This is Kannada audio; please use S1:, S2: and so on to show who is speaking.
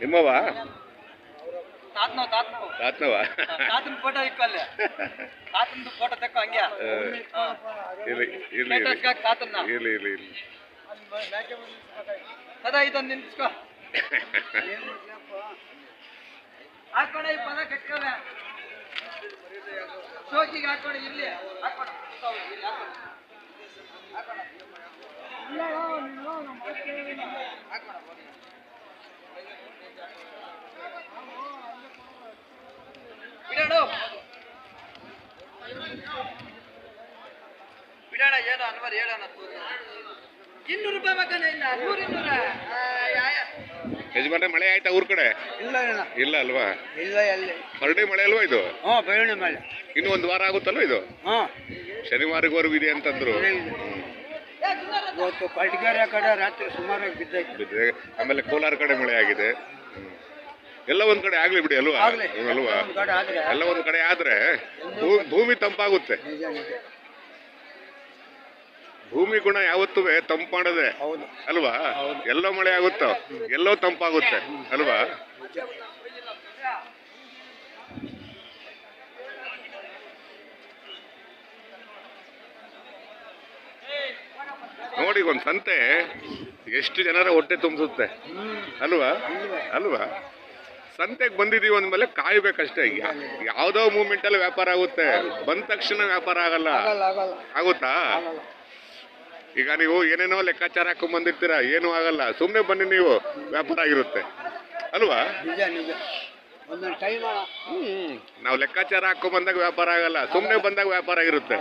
S1: ನಿಮ್ಮವ
S2: ತಾತನವ್ ತಾತನವ್
S1: ತಾತನವ
S2: ತಾತನ ಫೋಟೋ ಇಕ್ಕು ಅಲ್ಲಿ. ತಾತನದು ಫೋಟೋ ತೆಕ್ಕೋ ಹಂಗೆ.
S1: ಇರ್ಲಿ ಇರ್ಲಿ
S2: ತಾತನ್ನ.
S1: ಇರ್ಲಿ ಇರ್ಲಿ ಇರ್ಲಿ.
S2: ಸದಾ ಇದನ್ನ ನಿಂತ್ಕೋ ಹಾಕೋಣ ಈ ಪದ ಕಟ್ಕೋವೆ. ಶೋಕಿಗೆ ಹಾಕೋಣ ಇರ್ಲಿ. ಹಾಕೋಣ ಇಲ್ಲಿ ಹಾಕೋಣ. ಹಾಕೋಣ. ಹಾಕೋಣ. ಬಿಡೋಣ ಏನು ಅನ್ವರ್ ಹೇಳೋಣ ಇನ್ನೂರು ರೂಪಾಯಿ ಇಲ್ಲ ನೂರು ಇನ್ನೂರ.
S1: ಯಜಮಾನ್ರೆ ಮಳೆ ಆಯ್ತಾ ಊರ್ ಕಡೆ?
S2: ಇಲ್ಲ ಇಲ್ಲ.
S1: ಇಲ್ಲ ಅಲ್ವಾ?
S2: ಇಲ್ಲ ಎಲ್ಲಿ?
S1: ಹರಡಿ ಮಳೆ ಅಲ್ವಾ ಇದು?
S2: ಹ್ಞೂ ಬೆಳ್ಳಿ ಮಳೆ.
S1: ಇನ್ನು ಒಂದು ವಾರ ಆಗುತ್ತಲ್ವ ಇದು?
S2: ಹಾ.
S1: ಶನಿವಾರವರೆಗೂ ಇದೆ ಅಂತಂದ್ರು.
S2: ಇವತ್ತು ಕಡೆ ರಾತ್ರಿ ಸುಮಾರಾಗಿ ಬಿದ್ದೈತೆ.
S1: ಬಿದ್ದೆ ಆಮೇಲೆ ಕೋಲಾರ ಕಡೆ ಮಳೆ ಆಗಿದೆ. ಎಲ್ಲ ಒಂದ್ ಕಡೆ ಆಗ್ಲಿ ಬಿಡಿ ಅಲ್ವಾ? ಅಲ್ವಾ? ಎಲ್ಲ ಒಂದ್ ಕಡೆ ಆದ್ರೆ. ಭೂಮಿ ತಂಪಾಗುತ್ತೆ. ಭೂಮಿ ಗುಣ ಯಾವತ್ತೂ
S2: ತಂಪಾಡದೆ.
S1: ಅಲ್ವಾ? ಎಲ್ಲೋ ಮಳೆ ಆಗುತ್ತೋ? ಎಲ್ಲೋ ತಂಪಾಗುತ್ತೆ. ಅಲ್ವಾ? ನೋಡಿ ಒಂದ್ ಸಂತೆ ಎಷ್ಟು ಜನರ ಹೊಟ್ಟೆ ತುಂಬಿಸುತ್ತೆ. ಅಲ್ವಾ? ಅಲ್ವಾ? ಸಂತೆಗೆ ಬಂದಿದ್ದೀವಿ ಅಂದಮೇಲೆ ಕಾಯ್ಬೇಕಷ್ಟೇ ಮೂಮೆಂಟ್ ಅಲ್ಲಿ ವ್ಯಾಪಾರ ಆಗುತ್ತೆ. ಬಂದ ತಕ್ಷಣ ವ್ಯಾಪಾರ ಆಗಲ್ಲ. ಆಗುತ್ತಾ? ಈಗ ನೀವು ಏನೇನೋ ಲೆಕ್ಕಾಚಾರ ಹಾಕೊಂಡ್ ಬಂದಿರ್ತೀರಾ? ಏನೂ ಆಗಲ್ಲ. ಸುಮ್ಮನೆ ಬನ್ನಿ ನೀವು. ವ್ಯಾಪಾರ ಆಗಿರುತ್ತೆ. ಅಲ್ವಾ? ನಾವು ಲೆಕ್ಕಾಚಾರ ಹಾಕೊಂಡ್ ಬಂದಾಗ ವ್ಯಾಪಾರ ಆಗಲ್ಲ. ಸುಮ್ಮನೆ ಬಂದಾಗ ವ್ಯಾಪಾರ ಆಗಿರುತ್ತೆ.